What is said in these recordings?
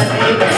మందిలో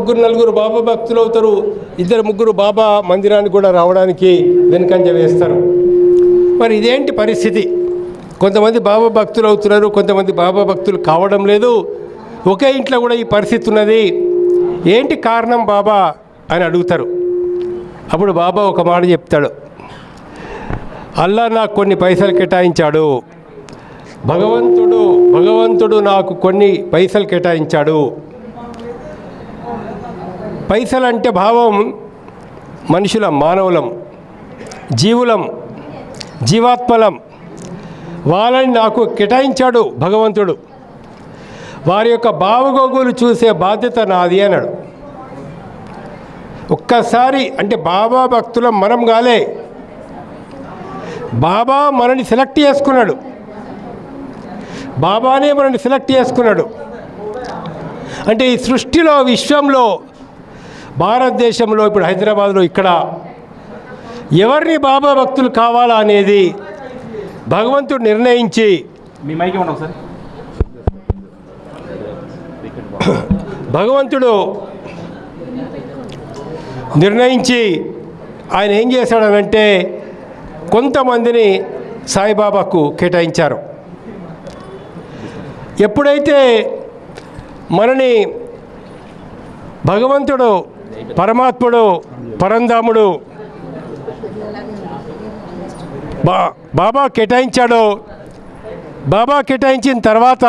ముగ్గురు నలుగురు బాబా భక్తులు అవుతారు ఇద్దరు ముగ్గురు బాబా మందిరానికి కూడా రావడానికి వెనుకంజ వేస్తారు. మరి ఇదేంటి పరిస్థితి? కొంతమంది బాబా భక్తులు అవుతున్నారు కొంతమంది బాబా భక్తులు కావడం లేదు. ఒకే ఇంట్లో కూడా ఈ పరిస్థితి ఉన్నది. ఏంటి కారణం బాబా అని అడుగుతారు. అప్పుడు బాబా ఒక మాట చెప్తాడు. అల్లా నాకు కొన్ని పైసలు కేటాయించాడు. భగవంతుడు భగవంతుడు నాకు కొన్ని పైసలు కేటాయించాడు. పైసలు అంటే భావం మనుషుల మానవులం జీవులం జీవాత్మలం. వాళ్ళని నాకు కేటాయించాడు భగవంతుడు. వారి యొక్క బావగోగులు చూసే బాధ్యత నాది అన్నాడు. ఒక్కసారి అంటే బాబా భక్తులం మనం గాలే. బాబా మనని సెలెక్ట్ చేసుకున్నాడు. బాబానే మనని సెలెక్ట్ చేసుకున్నాడు. అంటే ఈ సృష్టిలో విశ్వంలో భారతదేశంలో ఇప్పుడు హైదరాబాద్లో ఇక్కడ ఎవరిని బాబా భక్తులు కావాలా అనేది భగవంతుడు నిర్ణయించి భగవంతుడు నిర్ణయించి ఆయన ఏం చేశాడనంటే కొంతమందిని సాయిబాబాకు కేటాయించారు. ఎప్పుడైతే మనని భగవంతుడు పరమాత్ముడు పరంధాముడు బా బాబా కేటాయించాడు. బాబా కేటాయించిన తర్వాత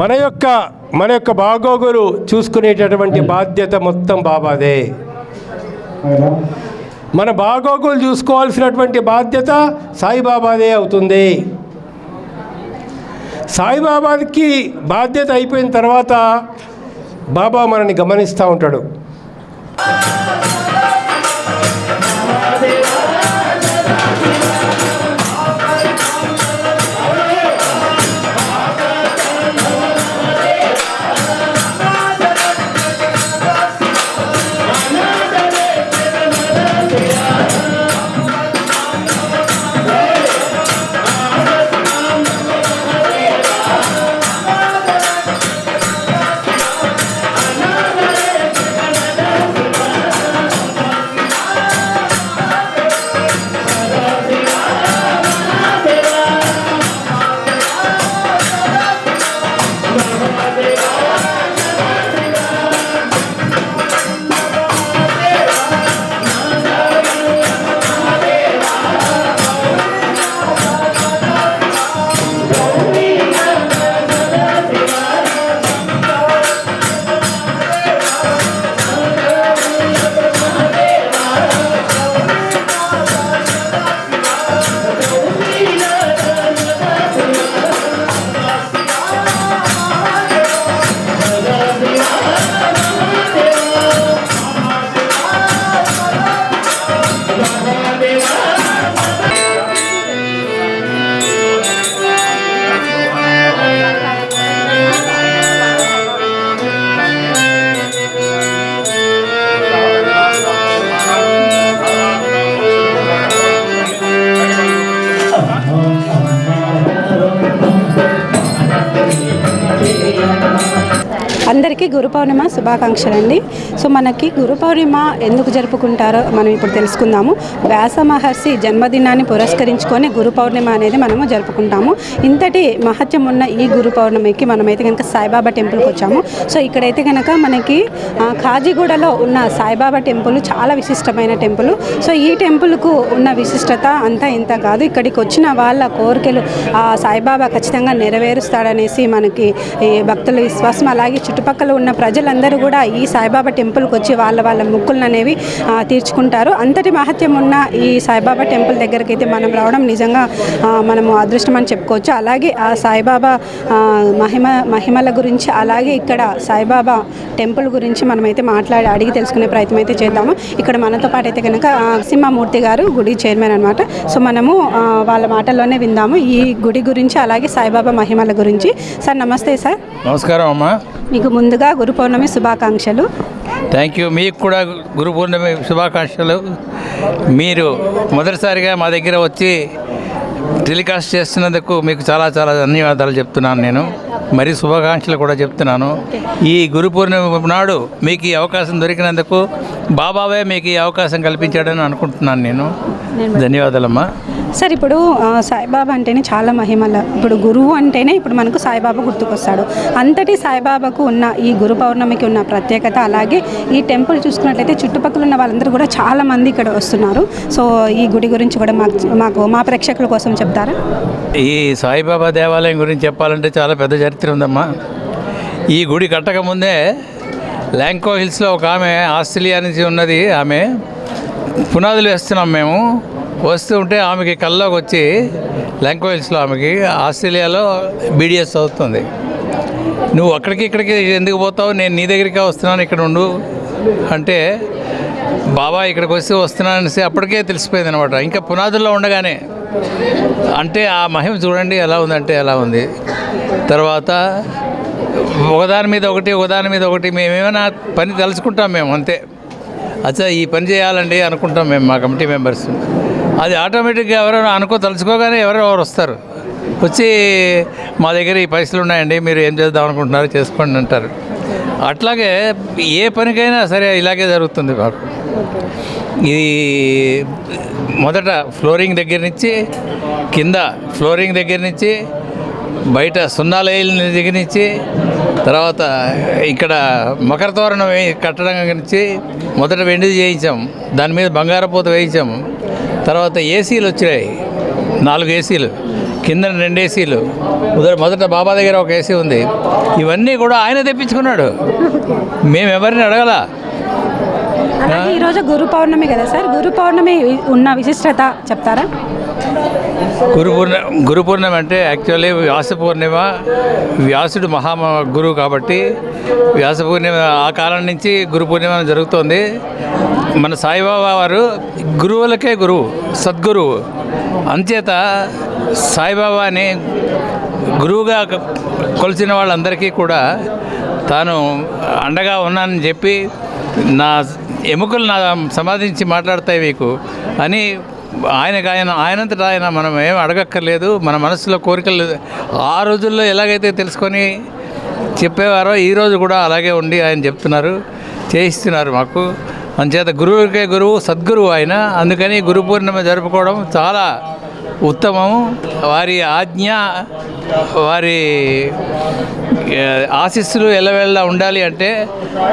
మన యొక్క మన యొక్క బాగోగులు చూసుకునేటటువంటి బాధ్యత మొత్తం బాబాదే. మన బాగోగులు చూసుకోవాల్సినటువంటి బాధ్యత సాయిబాబాదే అవుతుంది. సాయిబాబాకి బాధ్యత అయిపోయిన తర్వాత బాబా మనని గమనిస్తూ ఉంటాడు. గురు పౌర్ణిమ శుభాకాంక్షలండి. సో మనకి గురు పౌర్ణిమ ఎందుకు జరుపుకుంటారో మనం ఇప్పుడు తెలుసుకుందాము. వ్యాస మహర్షి జన్మదినాన్ని పురస్కరించుకొని గురు పౌర్ణిమ అనేది మనము జరుపుకుంటాము. ఇంతటి మహత్యం ఉన్న ఈ గురు పౌర్ణమికి మనమైతే కనుక సాయిబాబా టెంపుల్కి వచ్చాము. సో ఇక్కడైతే కనుక మనకి కాజీగూడలో ఉన్న సాయిబాబా టెంపుల్ చాలా విశిష్టమైన టెంపుల్. సో ఈ టెంపుల్కు ఉన్న విశిష్టత అంతా ఇంత కాదు. ఇక్కడికి వచ్చిన వాళ్ళ కోరికలు ఆ సాయిబాబా ఖచ్చితంగా నెరవేరుస్తాడనేసి మనకి భక్తుల విశ్వాసం అలాగే చుట్టుపక్కల ఉన్న ప్రజలందరూ కూడా ఈ సాయిబాబా టెంపుల్కి వచ్చి వాళ్ళ వాళ్ళ మొక్కులను అనేవి తీర్చుకుంటారు. అంతటి మహత్యం ఉన్న ఈ సాయిబాబా టెంపుల్ దగ్గరికి అయితే మనం రావడం నిజంగా మనము అదృష్టం అని చెప్పుకోవచ్చు. అలాగే ఆ సాయిబాబా మహిమ మహిమల గురించి అలాగే ఇక్కడ సాయిబాబా టెంపుల్ గురించి మనమైతే మాట్లాడి అడిగి తెలుసుకునే ప్రయత్నం అయితే చేద్దాము. ఇక్కడ మనతో పాటు అయితే కనుక సింహమూర్తి గారు గుడి చైర్మన్ అనమాట సో మనము వాళ్ళ మాటల్లోనే విందాము. ఈ గుడి గురించి అలాగే సాయిబాబా మహిమల గురించి. సార్ నమస్తే సార్. నమస్కారం అమ్మా. మీకు ముందుగా గురు పౌర్ణమి శుభాకాంక్షలు. థ్యాంక్ యూ మీకు కూడా గురు పూర్ణిమ శుభాకాంక్షలు. మీరు మొదటిసారిగా మా దగ్గర వచ్చి టెలికాస్ట్ చేస్తున్నందుకు మీకు చాలా చాలా ధన్యవాదాలు చెప్తున్నాను నేను. మరి శుభాకాంక్షలు కూడా చెప్తున్నాను. ఈ గురు పూర్ణిమ నాడు మీకు ఈ అవకాశం దొరికినందుకు బాబావే మీకు ఈ అవకాశం కల్పించాడని అనుకుంటున్నాను నేను. ధన్యవాదాలమ్మా. సార్ ఇప్పుడు సాయిబాబా అంటేనే చాలా మహిమల. ఇప్పుడు గురువు అంటేనే ఇప్పుడు మనకు సాయిబాబా గుర్తుకొస్తాడు. అంతటి సాయిబాబాకు ఉన్న ఈ గురు పౌర్ణమికి ఉన్న ప్రత్యేకత అలాగే ఈ టెంపుల్ చూసుకున్నట్లయితే చుట్టుపక్కల ఉన్న వాళ్ళందరూ కూడా చాలా మంది ఇక్కడ వస్తున్నారు. సో ఈ గుడి గురించి కూడా మాకు మాకు మా ప్రేక్షకుల కోసం చెప్తారా? ఈ సాయిబాబా దేవాలయం గురించి చెప్పాలంటే చాలా పెద్ద చరిత్ర ఉందమ్మా. ఈ గుడి కట్టకముందే ల్యాంకో హిల్స్లో ఒక ఆమె ఆస్ట్రేలియా నుంచి ఉన్నది ఆమె. పునాదులు వేస్తున్నాం మేము. వస్తూ ఉంటే ఆమెకి కల్లోకి వచ్చి ల్యాంకో ఆమెకి ఆస్ట్రేలియాలో బీడిఎస్ చదువుతుంది. నువ్వు అక్కడికి ఇక్కడికి ఎందుకు పోతావు? నేను నీ దగ్గరికి వస్తున్నాను ఇక్కడ ఉండు. అంటే బాబా ఇక్కడికి వస్తే వస్తున్నాననేసి అప్పటికే తెలిసిపోయింది అనమాట ఇంకా పునాదుల్లో ఉండగానే అంటే ఆ మహిమ చూడండి ఎలా ఉందంటే ఎలా ఉంది. తర్వాత ఒకదాని మీద ఒకటి ఒకదాని మీద ఒకటి మేమేమైనా పని తలుచుకుంటాం మేము అంతే. అచ్చా ఈ పని చేయాలండి అనుకుంటాం మేము మా కమిటీ మెంబర్స్. అది ఆటోమేటిక్గా ఎవరైనా అనుకో తలుచుకోగానే ఎవరో ఎవరు వస్తారు. వచ్చి మా దగ్గర ఈ పైసలు ఉన్నాయండి మీరు ఏం చేద్దాం అనుకుంటున్నారు చేసుకోండి అంటారు. అట్లాగే ఏ పనికైనా సరే ఇలాగే జరుగుతుంది మాకు ఇది మొదట ఫ్లోరింగ్ దగ్గర నుంచి కింద ఫ్లోరింగ్ దగ్గర నుంచి బయట సున్నాలేల దగ్గర నుంచి తర్వాత ఇక్కడ మకర తోరణం కట్టడం నుంచి మొదట వెండిది చేయించాం. దాని మీద బంగారపూత వేయించాము తర్వాత ఏసీలు వచ్చినాయి. నాలుగు ఏసీలు కింద రెండు ఏసీలు మొదట మొదట బాబా దగ్గర ఒక ఏసీ ఉంది. ఇవన్నీ కూడా ఆయన తెప్పించుకున్నాడు. మేము ఎవరిని అడగల ఈరోజు గురు పౌర్ణమి కదా సార్? గురు పౌర్ణమి ఉన్న విశిష్టత చెప్తారా? గురు పూర్ణ గురు పూర్ణిమ అంటే యాక్చువల్లీ వ్యాస పూర్ణిమ వ్యాసుడు మహా గురువు కాబట్టి వ్యాస పూర్ణిమ ఆ కాలం నుంచి గురు పూర్ణిమ జరుగుతోంది. మన సాయిబాబా వారు గురువులకే గురువు సద్గురువు. అంచేత సాయిబాబాని గురువుగా కొలిచిన వాళ్ళందరికీ కూడా తాను అండగా ఉన్నానని చెప్పి నా ఎముకలు నా సమాధించి మాట్లాడతాయి మీకు అని ఆయనకు ఆయన ఆయనంతట ఆయన మనం ఏం అడగక్కర్లేదు మన మనసులో కోరికలు ఆ రోజుల్లో ఎలాగైతే తెలుసుకొని చెప్పేవారో ఈరోజు కూడా అలాగే ఉండి ఆయన చెప్తున్నారు చేయిస్తున్నారు మాకు. అంచేత గురువుకే గురువు సద్గురువు ఆయన. అందుకని గురు పూర్ణిమ జరుపుకోవడం చాలా ఉత్తమము. వారి ఆజ్ఞ వారి ఆశీస్సులు ఎల్లవెల్లా ఉండాలి అంటే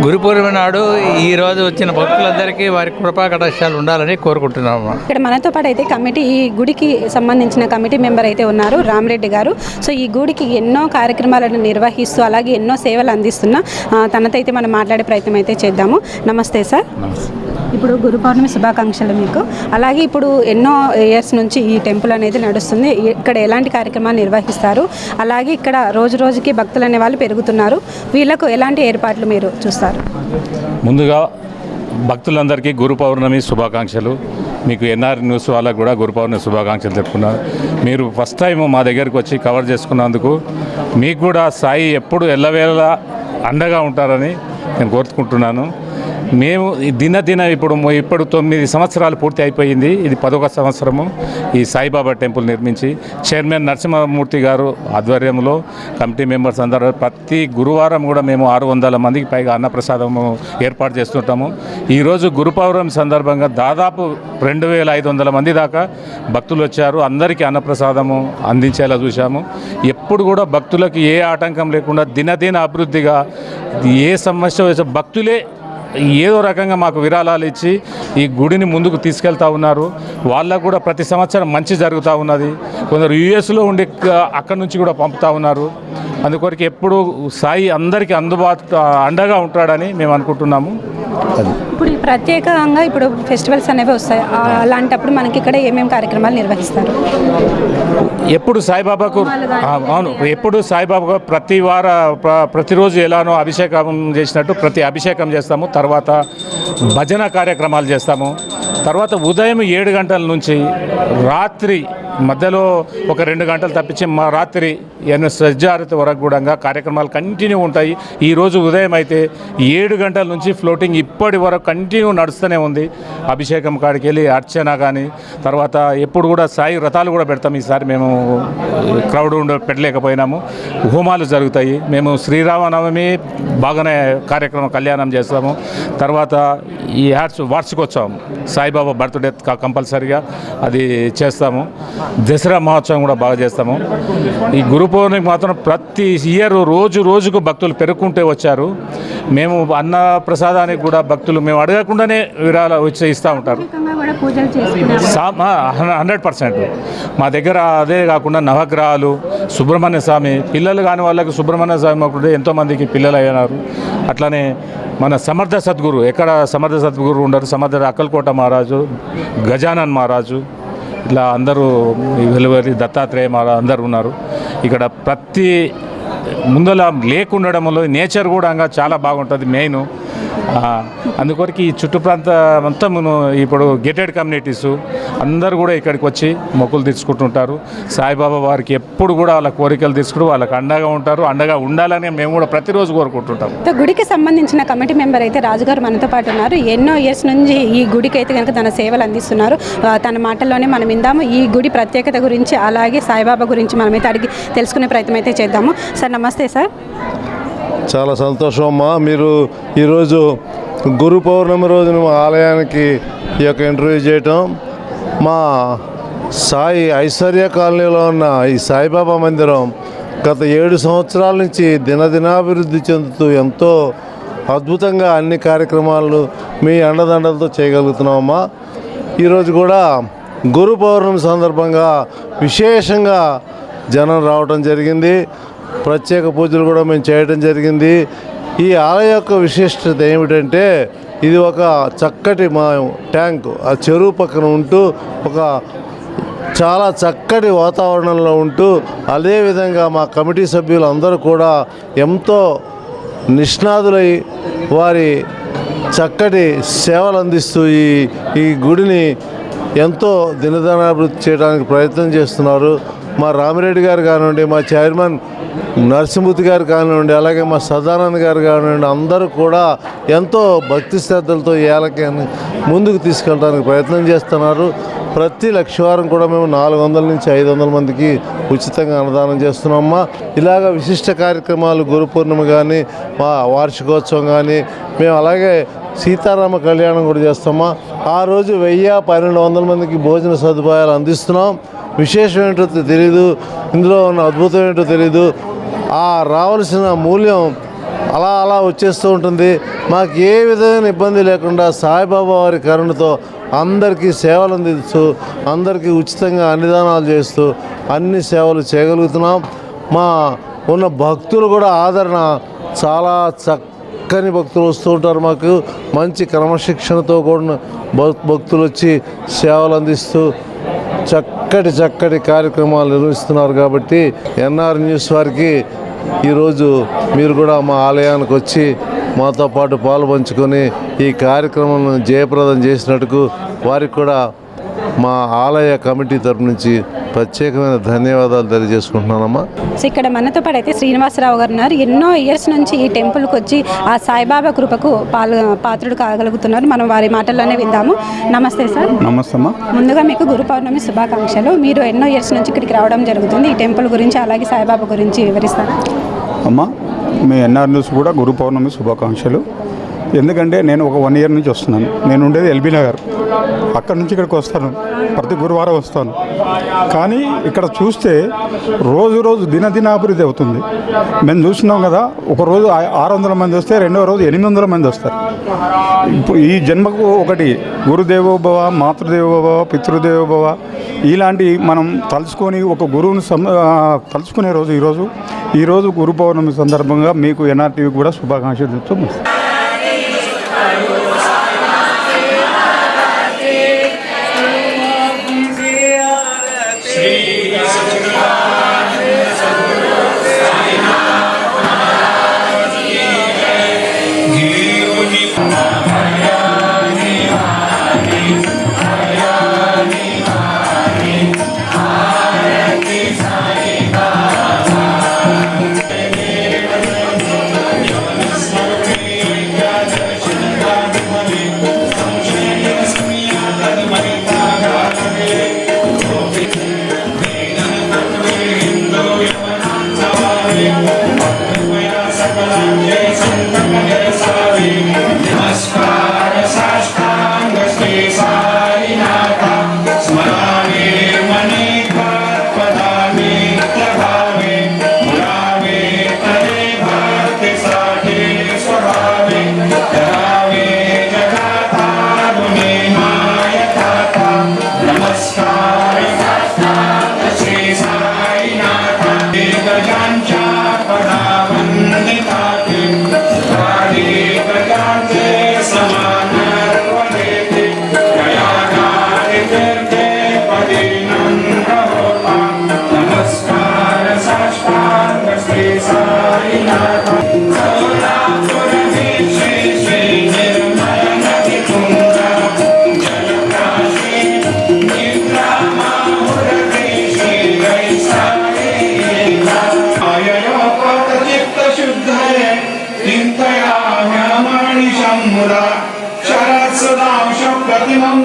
గురు పూర్ణిమ నాడు ఈరోజు వచ్చిన భక్తులందరికీ వారి కృపా కటాక్షాలు ఉండాలని కోరుకుంటున్నాము. ఇక్కడ మనతో పాటు అయితే కమిటీ ఈ గుడికి సంబంధించిన కమిటీ మెంబర్ అయితే ఉన్నారు రామరెడ్డి గారు. సో ఈ గుడికి ఎన్నో కార్యక్రమాలను నిర్వహిస్తూ అలాగే ఎన్నో సేవలు అందిస్తున్న తనతో అయితే మనం మాట్లాడే ప్రయత్నం అయితే చేద్దాము. నమస్తే సార్. ఇప్పుడు గురు పౌర్ణమి శుభాకాంక్షలు మీకు. అలాగే ఇప్పుడు ఎన్నో ఇయర్స్ నుంచి ఈ టెంపుల్ అనేది నడుస్తుంది. ఇక్కడ ఎలాంటి కార్యక్రమాలు నిర్వహిస్తారు? అలాగే ఇక్కడ రోజు రోజుకి భక్తులు అనే వాళ్ళు పెరుగుతున్నారు. వీళ్ళకు ఎలాంటి ఏర్పాట్లు మీరు చూస్తారు? ముందుగా భక్తులందరికీ గురు పౌర్ణమి శుభాకాంక్షలు. మీకు ఎన్ఆర్ న్యూస్ వాళ్ళకు కూడా గురు పౌర్ణమి శుభాకాంక్షలు చెప్పుకున్నారు మీరు ఫస్ట్ టైం మా దగ్గరికి వచ్చి కవర్ చేసుకున్నందుకు మీకు కూడా సాయి ఎప్పుడు ఎల్లవేళలా అండగా ఉంటారని నేను కోరుకుంటున్నాను. మేము ఈ ఇప్పుడు ఇప్పుడు తొమ్మిది సంవత్సరాలు పూర్తి అయిపోయింది. ఇది పదొక సంవత్సరము ఈ సాయిబాబా టెంపుల్ నిర్మించి చైర్మన్ నరసింహమూర్తి గారు ఆధ్వర్యంలో కమిటీ మెంబర్స్ అందరూ ప్రతి గురువారం కూడా మేము ఆరు వందల మందికి పైగా అన్నప్రసాదము ఏర్పాటు చేస్తుంటాము. ఈరోజు గురు పౌర్ణమి సందర్భంగా దాదాపు రెండు వేల ఐదు వందల మంది దాకా భక్తులు వచ్చారు. అందరికీ అన్నప్రసాదము అందించేలా చూశాము. ఎప్పుడు కూడా భక్తులకు ఏ ఆటంకం లేకుండా దినదిన అభివృద్ధిగా ఏ సమస్య భక్తులే ఏదో రకంగా మాకు విరాళాలు ఇచ్చి ఈ గుడిని ముందుకు తీసుకెళ్తా ఉన్నారు. వాళ్ళకు కూడా ప్రతి సంవత్సరం మంచి జరుగుతూ ఉన్నది. కొందరు యుఎస్లో ఉండి అక్కడి నుంచి కూడా పంపుతా ఉన్నారు. అందుకొరకు ఎప్పుడు సాయి అందరికీ అందుబాటు అండగా ఉంటాడని మేము అనుకుంటున్నాము. అది. ఇప్పుడు ఈ ప్రత్యేకంగా ఇప్పుడు ఫెస్టివల్స్ అనేవి వస్తాయి. అలాంటప్పుడు మనకి ఇక్కడ ఏమేమి కార్యక్రమాలు నిర్వహిస్తారు? ఎప్పుడు సాయిబాబాకు అవును. ఎప్పుడు సాయిబాబాకు ప్రతి వార ప్ర- ప్రతిరోజు ఎలానో అభిషేకం చేసినట్టు ప్రతి అభిషేకం చేస్తాము. తర్వాత భజన కార్యక్రమాలు చేస్తాము. తర్వాత ఉదయం ఏడు గంటల నుంచి రాత్రి మధ్యలో ఒక రెండు గంటలు తప్పించి మా రాత్రి ఎనిమిది సజ్జారతి వరకు కూడా కార్యక్రమాలు కంటిన్యూ ఉంటాయి. ఈరోజు ఉదయం అయితే ఏడు గంటల నుంచి ఫ్లోటింగ్ ఇప్పటి వరకు కంటిన్యూ నడుస్తూనే ఉంది. అభిషేకం కాడికి వెళ్ళి అర్చన కానీ తర్వాత ఎప్పుడు కూడా సాయి రథాలు కూడా పెడతాం. ఈసారి మేము క్రౌడ్ ఉండ పెట్టలేకపోయినాము. హోమాలు జరుగుతాయి. మేము శ్రీరామనవమి బాగానే కార్యక్రమం కళ్యాణం చేస్తాము. తర్వాత ఈ యాడ్స్ వార్షికోత్సవం. సాయిబాబా బర్త్డే కంపల్సరిగా అది చేస్తాము. దసరా మహోత్సవం కూడా బాగా చేస్తాము. ఈ గురు పౌర్ణమికి మాత్రం ప్రతి ఇయర్ రోజు రోజుకు భక్తులు పెరుగుకుంటే వచ్చారు. మేము అన్న ప్రసాదానికి కూడా భక్తులు మేము అడగకుండానే విరాళ వచ్చి ఇస్తూ ఉంటారు. Hundred percent. మా దగ్గర అదే కాకుండా నవగ్రహాలు సుబ్రహ్మణ్య స్వామి పిల్లలు కాని వాళ్ళకి సుబ్రహ్మణ్య స్వామి ఒకటి ఎంతోమందికి పిల్లలు అయినారు. అట్లానే మన సమర్థ సద్గురు ఎక్కడ సమర్థ సద్గురు ఉండరు? సమర్థ అక్కలకోట మహారాజు గజానన్ మహారాజు ఇట్లా అందరూ వెలువరి దత్తాత్రేయ మహారాజు అందరూ ఉన్నారు. ఇక్కడ ప్రతి ముందల లేకుండడంలో నేచర్ కూడా చాలా బాగుంటుంది మెయిన్. అందుకొరకు ఈ చుట్టు ప్రాంత మొత్తం ఇప్పుడు గేటెడ్ కమ్యూనిటీస్ అందరూ కూడా ఇక్కడికి వచ్చి మొక్కులు తీసుకుంటుంటారు. సాయిబాబా వారికి ఎప్పుడు కూడా వాళ్ళ కోరికలు తీసుకుంటూ వాళ్ళకి అండగా ఉంటారు. అండగా ఉండాలని మేము కూడా ప్రతిరోజు కోరుకుంటుంటాం. గుడికి సంబంధించిన కమిటీ మెంబర్ అయితే రాజుగారు మనతో పాటు ఉన్నారు. ఎన్నో ఇయర్స్ నుంచి ఈ గుడికి అయితే కనుక తన సేవలు అందిస్తున్నారు. తన మాటల్లోనే మనం ఇందాము ఈ గుడి ప్రత్యేకత గురించి అలాగే సాయిబాబా గురించి మనమైతే అడిగి తెలుసుకునే ప్రయత్నం అయితే చేద్దాము. సార్ నమస్తే సార్. చాలా సంతోషం అమ్మా. మీరు ఈరోజు గురు పౌర్ణమి రోజున మా ఆలయానికి ఈ యొక్క ఇంటర్వ్యూ చేయటం. మా సాయి ఐశ్వర్య కాలనీలో ఉన్న ఈ సాయిబాబా మందిరం గత ఏడు సంవత్సరాల నుంచి దినదినాభివృద్ధి చెందుతూ ఎంతో అద్భుతంగా అన్ని కార్యక్రమాలను మీ అండదండలతో చేయగలుగుతున్నామమ్మా ఈరోజు కూడా గురు పౌర్ణమి సందర్భంగా విశేషంగా జనం రావటం జరిగింది. ప్రత్యేక పూజలు కూడా మేము చేయడం జరిగింది. ఈ ఆలయ యొక్క విశిష్టత ఏమిటంటే ఇది ఒక చక్కటి మా ట్యాంక్. ఆ చెరువు పక్కన ఉంటూ ఒక చాలా చక్కటి వాతావరణంలో ఉంటూ అదేవిధంగా మా కమిటీ సభ్యులు అందరూ కూడా ఎంతో నిష్ణాతులై వారి చక్కటి సేవలు అందిస్తూ ఈ ఈ గుడిని ఎంతో దినదనాభివృద్ధి చేయడానికి ప్రయత్నం చేస్తున్నారు. మా రామిరెడ్డి గారు కానివ్వండి మా చైర్మన్ నరసింహమూర్తి గారు కానివ్వండి అలాగే మా సదానంద్ గారు కానివ్వండి అందరూ కూడా ఎంతో భక్తి శ్రద్ధలతో ఈ ముందుకు తీసుకెళ్ళడానికి ప్రయత్నం చేస్తున్నారు. ప్రతి లక్షవారం కూడా మేము నాలుగు వందల నుంచి ఐదు వందల మందికి ఉచితంగా అన్నదానం చేస్తున్నామమ్మా. ఇలాగ విశిష్ట కార్యక్రమాలు గురు పూర్ణిమ కానీ మా వార్షికోత్సవం కానీ మేము అలాగే సీతారామ కళ్యాణం కూడా చేస్తామా ఆ రోజు వెయ్యి పన్నెండు వందల మందికి భోజన సదుపాయాలు అందిస్తున్నాం. విశేషం ఏంటో తెలీదు. ఇందులో ఉన్న అద్భుతం ఏంటో తెలీదు. ఆ రావాల్సిన మూల్యం అలా అలా వచ్చేస్తూ ఉంటుంది. మాకు ఏ విధమైన ఇబ్బంది లేకుండా సాయిబాబా వారి కరుణతో అందరికీ సేవలు అందిస్తూ అందరికీ ఉచితంగా అన్నిదానాలు చేస్తూ అన్ని సేవలు చేయగలుగుతున్నాం. మా ఉన్న భక్తులు కూడా ఆదరణ చాలా చక్కని భక్తులు వస్తూ ఉంటారు మాకు. మంచి క్రమశిక్షణతో కూడిన భక్తులు వచ్చి సేవలు అందిస్తూ చక్కటి చక్కటి కార్యక్రమాలు నిర్వహిస్తున్నారు కాబట్టి ఎన్ఆర్ న్యూస్ వారికి ఈరోజు మీరు కూడా మా ఆలయానికి వచ్చి మాతో పాటు పాలు పంచుకొని ఈ కార్యక్రమం జయప్రదం చేసినట్టుకు వారికి కూడా మా ఆలయ కమిటీ తరపు నుంచి ప్రత్యేకమైన ధన్యవాదాలు తెలియజేసుకుంటున్నానమ్మా. సో ఇక్కడ మనతో పాటు అయితే శ్రీనివాసరావు గారు ఉన్నారు. ఎన్నో ఇయర్స్ నుంచి ఈ టెంపుల్కి వచ్చి ఆ సాయిబాబా కృపకు పాలు పాత్రుడు కాగలుగుతున్నారు. మనం వారి మాటల్లోనే విందాము. నమస్తే సార్. నమస్తే అమ్మా ముందుగా మీకు గురు పౌర్ణమి శుభాకాంక్షలు. మీరు ఎన్నో ఇయర్స్ నుంచి ఇక్కడికి రావడం జరుగుతుంది. ఈ టెంపుల్ గురించి అలాగే సాయిబాబా గురించి వివరిస్తారా? అమ్మ మీ ఎన్ఆర్ న్యూస్ కూడా గురు పౌర్ణమి శుభాకాంక్షలు. ఎందుకంటే నేను ఒక వన్ ఇయర్ నుంచి వస్తున్నాను. నేను ఉండేది ఎల్బీ నగర్. అక్కడి నుంచి ఇక్కడికి వస్తాను. ప్రతి గురువారం వస్తాను. కానీ ఇక్కడ చూస్తే రోజు రోజు దినదినాభివృద్ధి అవుతుంది. మేము చూస్తున్నాం కదా ఒక రోజు ఆరు వందల మంది వస్తే రెండో రోజు ఎనిమిది వందల మంది వస్తారు. ఇప్పుడు ఈ జన్మకు ఒకటి గురుదేవోభవ మాతృదేవోభవ పితృదేవోభవ ఇలాంటి మనం తలుచుకొని ఒక గురువుని సం తలుచుకునే రోజు ఈరోజు. ఈరోజు గురు పౌర్ణమి సందర్భంగా మీకు ఎన్ఆర్టీవీ కూడా శుభాకాంక్షలు చెప్తూ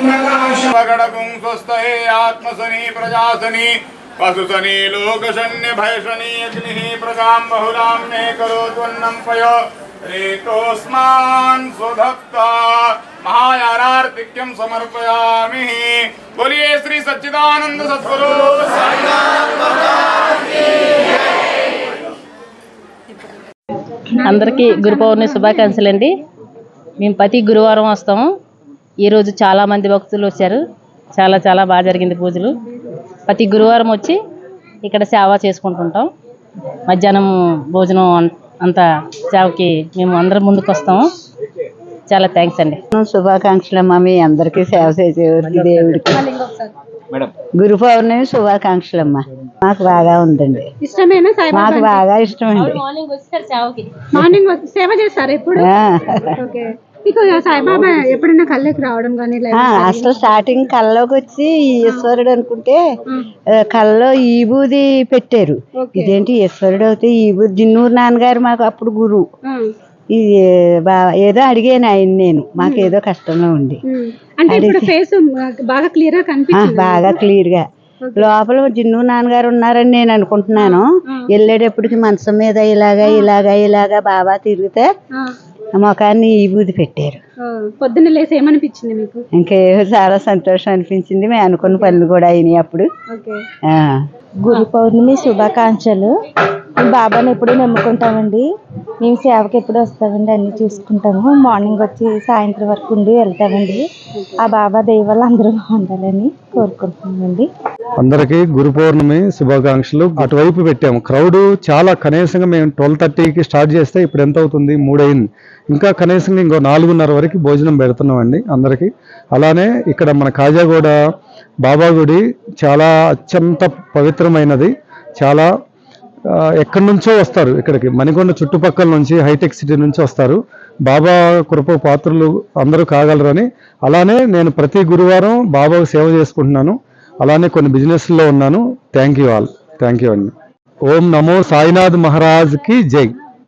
ప్రకాశగడగుం స్వస్థయే ఆత్మసని ప్రజాసని పశుసని లోకశన్య భయశని అగ్ని ప్రజాం బహుళాం మే కరోత్వన్నం పయ. రేతోస్మాన్ సమర్పయామి. బోలియే శ్రీ సచ్చిదానంద సద్గురు. అందరికీ గురు పౌర్ణమి శుభాకాంక్షలు అండి మేము ప్రతి గురువారం వస్తాము. ఈరోజు చాలా మంది భక్తులు వచ్చారు. చాలా చాలా బాగా జరిగింది పూజలు. ప్రతి గురువారం వచ్చి ఇక్కడ సేవ చేసుకుంటుంటాం. మధ్యాహ్నం భోజనం అం- అంతా సేవకి మేము అందరం ముందుకు వస్తాము. చాలా థ్యాంక్స్ అండి. శుభాకాంక్షలు అమ్మా. మీ అందరికీ సేవ చేసేవారికి దేవుడికి. గురు పౌర్ణమి శుభాకాంక్షలు అమ్మా. మాకు బాగా ఉందండి. ఇష్టమేనా మాకు బాగా ఇష్టమండి. మార్నింగ్ సేవ చేస్తారు ఎప్పుడు మీకు సాయిబాబా ఎప్పుడైనా కళ్ళకి రావడం కానీ ఆ, అసలు స్టార్టింగ్ కల్లోకి వచ్చి ఈశ్వరుడు అనుకుంటే కల్లో ఈబూది పెట్టారు. ఇదేంటి ఈశ్వరుడు అయితే ఈబూది జిన్నూరు నాన్నగారు మాకు అప్పుడు గురువు. ఇది బా ఏదో అడిగాను ఆయన నేను మాకు ఏదో కష్టంలో ఉంది బాగా క్లియర్గా బాగా లోపల జిన్ను నాన్నగారు ఉన్నారని నేను అనుకుంటున్నాను. వెళ్ళేటప్పటికి మంచం మీద ఇలాగా ఇలాగా ఇలాగా బాబా తిరిగితే ముఖాన్ని ఈ బూది పెట్టారు. పొద్దున్న లేసి ఏమనిపించింది మీకు? ఇంకే చాలా సంతోషం అనిపించింది. మేము అనుకున్న పనులు కూడా అయినాయి అప్పుడు. ఓకే. ఆ. గురు పౌర్ణమి శుభాకాంక్షలు. మేము బాబాని ఎప్పుడు నమ్ముకుంటామండి. మేము సేవకి ఎప్పుడు వస్తామండి అన్ని చూసుకుంటాము. మార్నింగ్ వచ్చి సాయంత్రం వరకు ఉండి వెళ్తామండి. ఆ బాబా దయ వల్ల అందరూ బాగుండాలని కోరుకుంటున్నామండి. అందరికీ గురు పౌర్ణమి శుభాకాంక్షలు. అటువైపు పెట్టాము. క్రౌడ్ చాలా కనీసంగా మేము ట్వెల్వ్ థర్టీకి స్టార్ట్ చేస్తే ఇప్పుడు ఎంత అవుతుంది? మూడైంది ఇంకా కనీసంగా ఇంకో నాలుగున్నర వరకు భోజనం పెడుతున్నామండి అందరికీ. అలానే ఇక్కడ మన కాజాగూడ బాబా గుడి చాలా అత్యంత పవిత్రమైనది. చాలా ఎక్కడి నుంచో వస్తారు ఇక్కడికి. మణికొండ చుట్టుపక్కల నుంచి హైటెక్ సిటీ నుంచి వస్తారు. బాబా కృప పాత్రలు అందరూ కాగలరని. అలానే నేను ప్రతి గురువారం బాబాకు సేవ చేసుకుంటున్నాను. అలానే కొన్ని బిజినెస్లో ఉన్నాను. Thank you all. Thank you అండి. ఓం నమో సాయినాథ్ మహారాజ్కి జై.